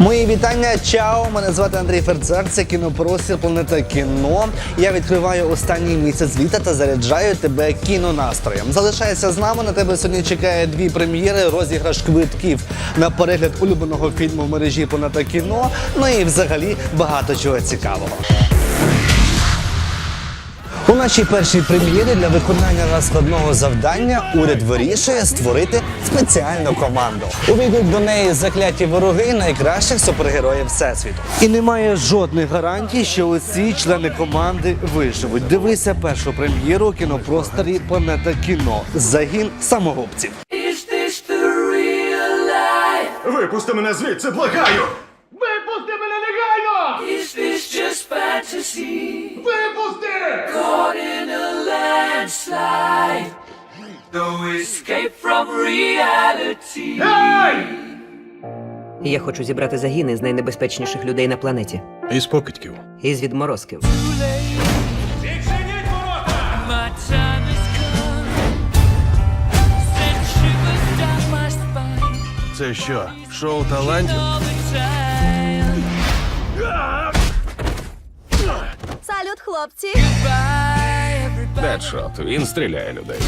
Мої вітання, чао! Мене звати Андрій Ферцер. це кінопростір Планета кіно. Я відкриваю останній місяць літа та заряджаю тебе кінонастроєм. Залишайся з нами. На тебе сьогодні чекає дві прем'єри, розіграш квитків на перегляд улюбленого фільму в мережі Планета кіно. Ну і взагалі багато чого цікавого. Нашій першій прем'єрі для виконання надскладного завдання уряд вирішує створити спеціальну команду. Увійдуть до неї закляті вороги найкращих супергероїв всесвіту. І немає жодних гарантій, що усі члени команди виживуть. Дивися першу прем'єру у кінопросторі Планета кіно. Загін самогубців. Випусти мене звідси, благаю! Випусти мене негайно! Is this just fantasy? Випусти! Caught in a landslide. No escape from reality. Ей! Я хочу зібрати загини з найнебезпечніших людей на планеті. Із покидьків. Із відморозків. My time has come. Send shivers down my spine. Це що, шоу талантів? Хлопці! Дедшот, він стріляє людей.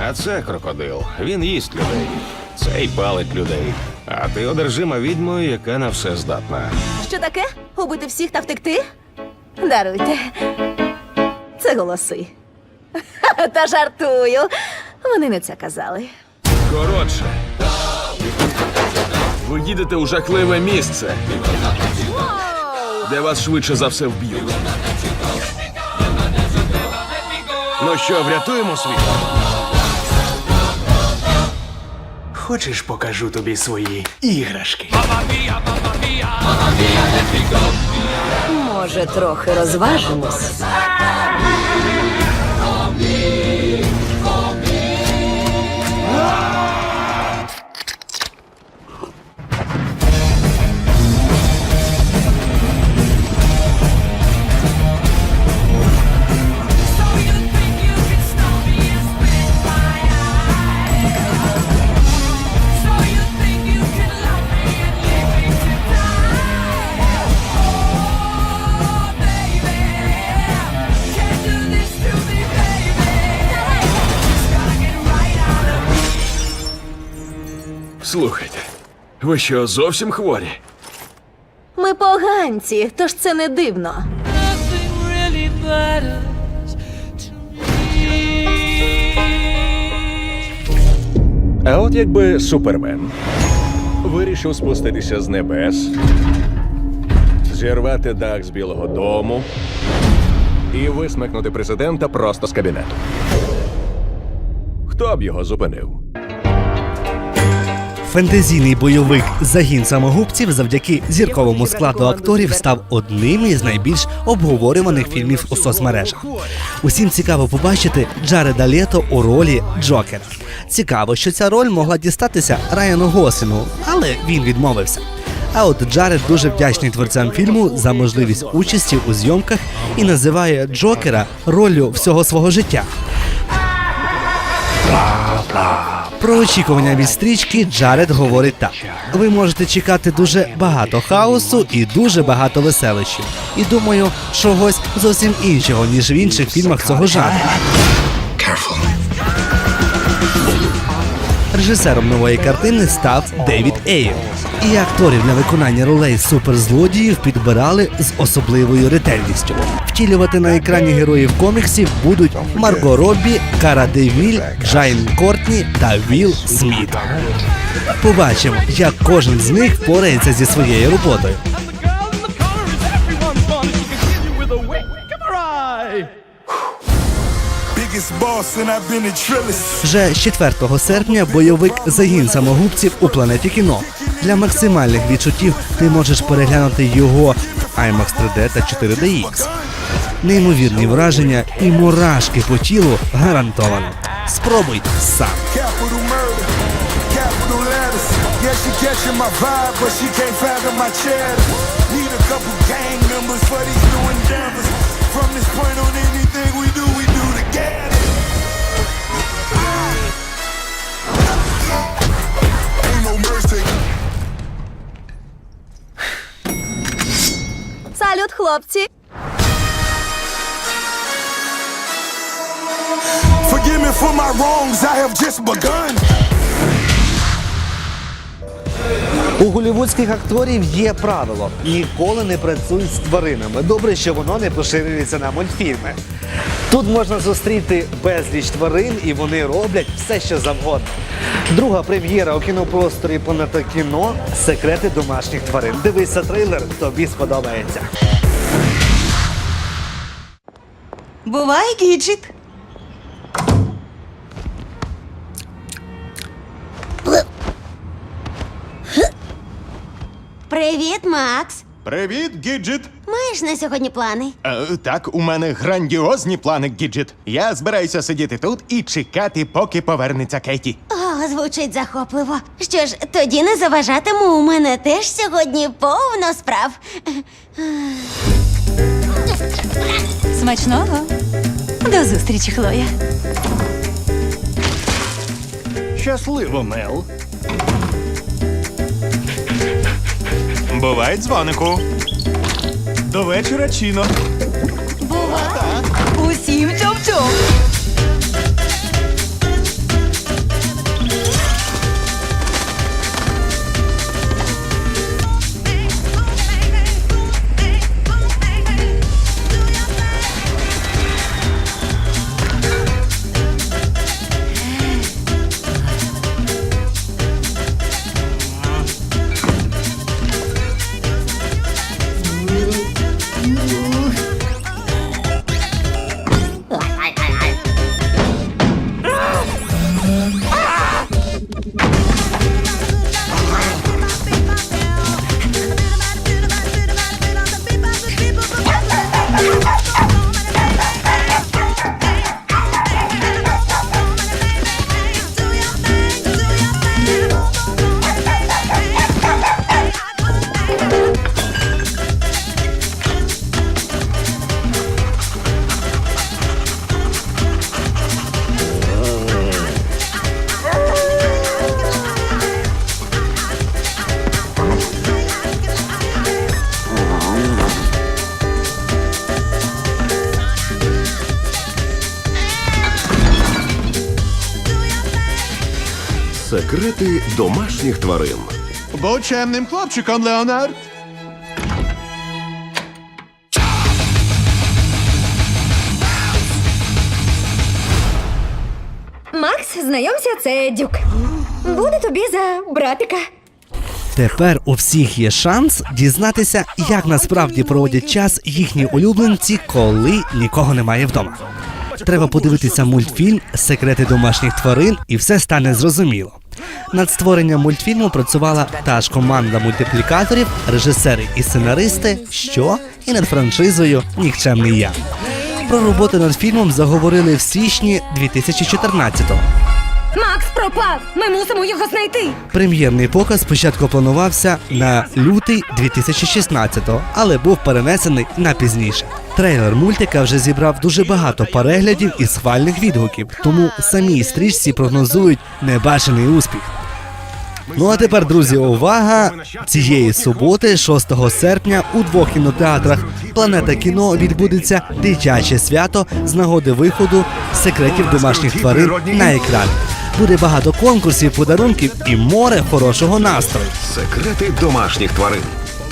А це крокодил. Він їсть людей. Цей палить людей. А ти одержима відьмою, яка на все здатна. Що таке? Убити всіх та втекти? Даруйте. Це голоси. Та жартую. Вони не це казали. Коротше. Ви їдете у жахливе місце, де вас швидше за все вб'ють. Що, врятуємо світ? Хочеш, покажу тобі свої іграшки? Може, трохи розважимось. Слухайте, ви що, зовсім хворі? Ми поганці, тож це не дивно. А от якби Супермен вирішив спуститися з небес, зірвати дах з Білого Дому і висмикнути президента просто з кабінету. Хто б його зупинив? Фентезійний бойовик Загін самогубців завдяки зірковому складу акторів став одним із найбільш обговорюваних фільмів у соцмережах. Усім цікаво побачити Джареда Лето у ролі Джокера. Цікаво, що ця роль могла дістатися Райану Гослінгу, але він відмовився. А от Джаред дуже вдячний творцям фільму за можливість участі у зйомках і називає Джокера роллю всього свого життя. Про очікування від стрічки Джаред говорить так: ви можете чекати дуже багато хаосу і дуже багато веселищів. І думаю, чогось зовсім іншого, ніж в інших фільмах цього жанру. Режисером нової картини став Девід Ейл. І акторів для виконання ролей суперзлодіїв підбирали з особливою ретельністю. Втілювати на екрані героїв коміксів будуть Марго Роббі, Кара Девіль, Джайн Кортні та Вілл Сміт. Побачимо, як кожен з них впорається зі своєю роботою. Вже з 4 серпня бойовик Загін самогубців у планеті кіно. Для максимальних відчуттів ти можеш переглянути його IMAX 3D та 4DX. Неймовірні враження і мурашки по тілу гарантовано. Спробуй сам. From this point on, anything we do, we do together. Хлопці. Forgive me for my wrongs, I have just begun. У голівудських акторів є правило: ніколи не працюють з тваринами. Добре, що воно не поширюється на мультфільми. Тут можна зустріти безліч тварин, і вони роблять все, що завгодно. Друга прем'єра у кінопросторі Планета кіно секрети домашніх тварин. Дивися трейлер, тобі сподобається. Бувай, Гіджит. Привіт, Макс. Привіт, Гіджит! Маєш на сьогодні плани? Е, так, у мене грандіозні плани, Гіджит. Я збираюся сидіти тут і чекати, поки повернеться Кеті. О, звучить захопливо. Що ж, тоді не заважатиму. У мене теж сьогодні повно справ. Смачного. До зустрічі, Хлоя. Щасливо, Мел. Бувай, дзвонику. До вечора, Чіно. Усім чоп-чоп. Секрети домашніх тварин. Будь чемним хлопчиком, Леонард. Макс, знайомся, це Дюк. Буде тобі за братика. Тепер у всіх є шанс дізнатися, як насправді проводять час їхні улюбленці, коли нікого немає вдома. Треба подивитися мультфільм Секрети домашніх тварин, і все стане зрозуміло. Над створенням мультфільму працювала та ж команда мультиплікаторів, режисери і сценаристи, що і над франшизою Нікчемний я. Про роботу над фільмом заговорили в січні 2014-го. Макс пропав! Ми мусимо його знайти. Прем'єрний показ спочатку планувався на лютий 2016-го, але був перенесений на пізніше. Трейлер мультика вже зібрав дуже багато переглядів і схвальних відгуків, тому самій стрічці прогнозують небачений успіх. Ну а тепер, друзі, увага! Цієї суботи, 6 серпня, у двох кінотеатрах Планета кіно відбудеться дитяче свято з нагоди виходу секретів домашніх тварин на екран. Буде багато конкурсів, подарунків і море хорошого настрою. Секрети домашніх тварин.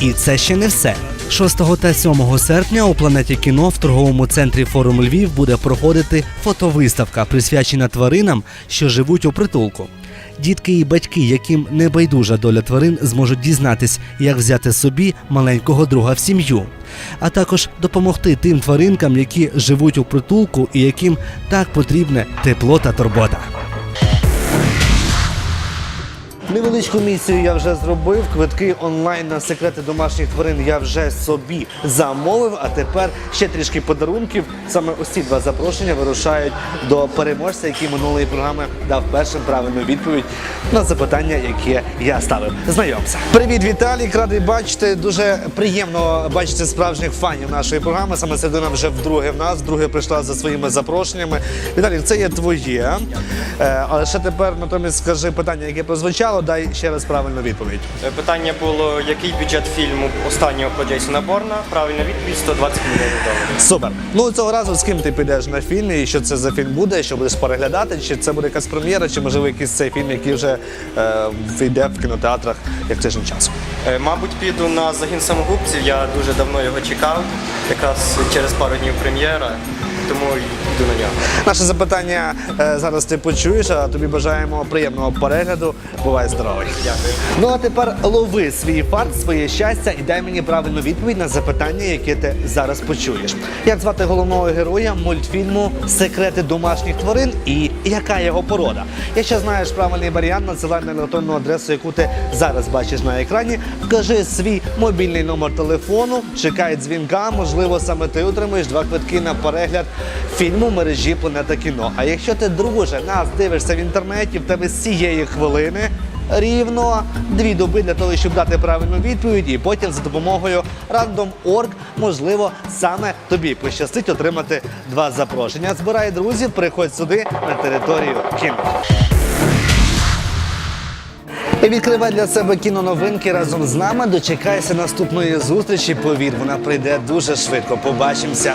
І це ще не все. 6 та 7 серпня у планеті кіно в торговому центрі Форум Львів буде проходити фотовиставка, присвячена тваринам, що живуть у притулку. Дітки і батьки, яким не байдужа доля тварин, зможуть дізнатись, як взяти собі маленького друга в сім'ю, а також допомогти тим тваринкам, які живуть у притулку і яким так потрібне тепло та турбота. Невеличку місію я вже зробив. Квитки онлайн на секрети домашніх тварин я вже собі замовив. А тепер ще трішки подарунків. Саме ось ці два запрошення вирушають до переможця, який минулої програми дав першим правильну відповідь на запитання, яке я ставив. Знайомся. Привіт, Віталік. Радий бачити. Дуже приємно бачити справжніх фанів нашої програми. Саме середина вже вдруге в нас, вдруге прийшла за своїми запрошеннями. Віталік, це є твоє. Е, але ще тепер натомість скажи питання, яке прозвучало. Цікаво, дай ще раз правильну відповідь. Е, Питання було, який бюджет фільму останнього про Джейсона Борна? Правильна відповідь 120 мільйонів доларів. Супер. Ну цього разу з ким ти підеш на фільм і що це за фільм буде, що будеш переглядати, чи це буде якась прем'єра, чи можливо якийсь цей фільм, який вже е, вийде в кінотеатрах як тиждень часу. Е, Мабуть, піду на загін самогубців. Я дуже давно його чекав. Якраз через пару днів прем'єра, тому йду на нього. Наше запитання е, зараз ти почуєш, а тобі бажаємо приємного перегляду. Бувай здоровий. Дякую. Ну а тепер лови свій фарт, своє щастя і дай мені правильну відповідь на запитання, яке ти зараз почуєш. Як звати головного героя мультфільму Секрети домашніх тварин і яка його порода? Якщо знаєш правильний варіант, надсилай на електронну адресу, яку ти зараз бачиш на екрані. Вкажи свій мобільний номер телефону, чекай дзвінка. Можливо, саме ти отримаєш два квитки на перегляд фільму мережі Планета кіно. А якщо ти друже нас дивишся в інтернеті, в тебе з цієї хвилини. Рівно дві доби для того, щоб дати правильну відповідь, і потім за допомогою Random.org, можливо, саме тобі пощастить отримати два запрошення. Збирай друзів, приходь сюди на територію кіно. І відкривай для себе кіноновинки разом з нами. Дочекайся наступної зустрічі. Повір, вона прийде дуже швидко. Побачимося.